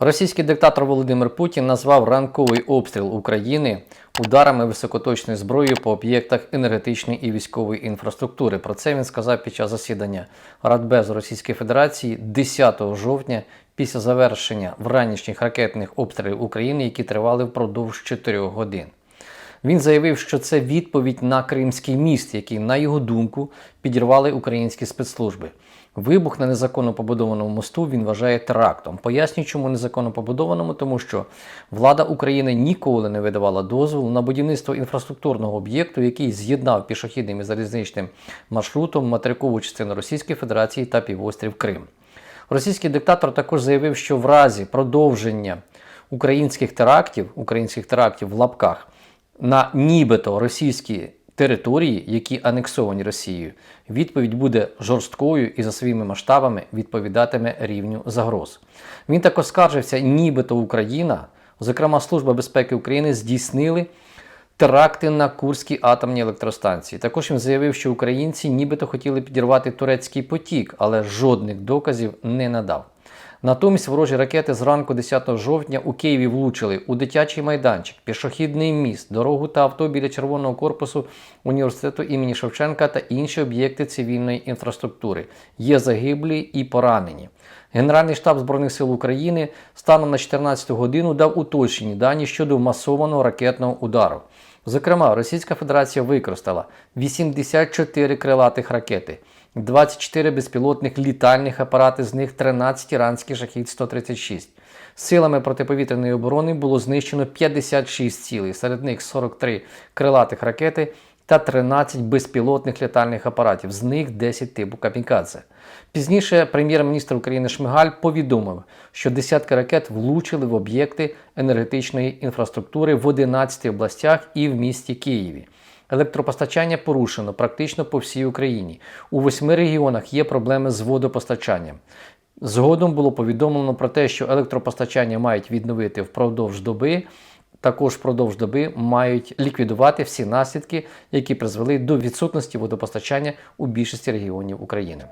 Російський диктатор Володимир Путін назвав ранковий обстріл України ударами високоточної зброї по об'єктах енергетичної і військової інфраструктури. Про це він сказав під час засідання Радбезу Російської Федерації 10 жовтня після завершення вранішніх ракетних обстрілів України, які тривали впродовж 4 годин. Він заявив, що це відповідь на Кримський міст, який, на його думку, підірвали українські спецслужби. Вибух на незаконно побудованому мосту він вважає терактом. Пояснює, чому незаконно побудованому, тому що влада України ніколи не видавала дозволу на будівництво інфраструктурного об'єкту, який з'єднав пішохідним і залізничним маршрутом материкову частину Російської Федерації та півострів Крим. Російський диктатор також заявив, що в разі продовження українських терактів, українських терактів в лапках на нібито російські території, які анексовані Росією, відповідь буде жорсткою і за своїми масштабами відповідатиме рівню загроз. Він також скаржився, нібито Україна, зокрема Служба безпеки України, здійснили теракти на Курській атомній електростанції. Також він заявив, що українці нібито хотіли підірвати турецький потік, але жодних доказів не надав. Натомість ворожі ракети зранку 10 жовтня у Києві влучили у дитячий майданчик, пішохідний міст, дорогу та авто біля червоного корпусу університету імені Шевченка та інші об'єкти цивільної інфраструктури. Є загиблі і поранені. Генеральний штаб Збройних сил України станом на 14 годину дав уточнені дані щодо масованого ракетного удару. Зокрема, Російська Федерація використала 84 крилатих ракети, 24 безпілотних літальних апарати, з них 13 іранських шахід 136. Силами протиповітряної оборони було знищено 56 цілей, серед них 43 крилатих ракети та 13 безпілотних літальних апаратів, з них 10 типу камікадзе. Пізніше прем'єр-міністр України Шмигаль повідомив, що десятки ракет влучили в об'єкти енергетичної інфраструктури в 11 областях і в місті Києві. Електропостачання порушено практично по всій Україні. У восьми регіонах є проблеми з водопостачанням. Згодом було повідомлено про те, що електропостачання мають відновити впродовж доби. Також впродовж доби мають ліквідувати всі наслідки, які призвели до відсутності водопостачання у більшості регіонів України.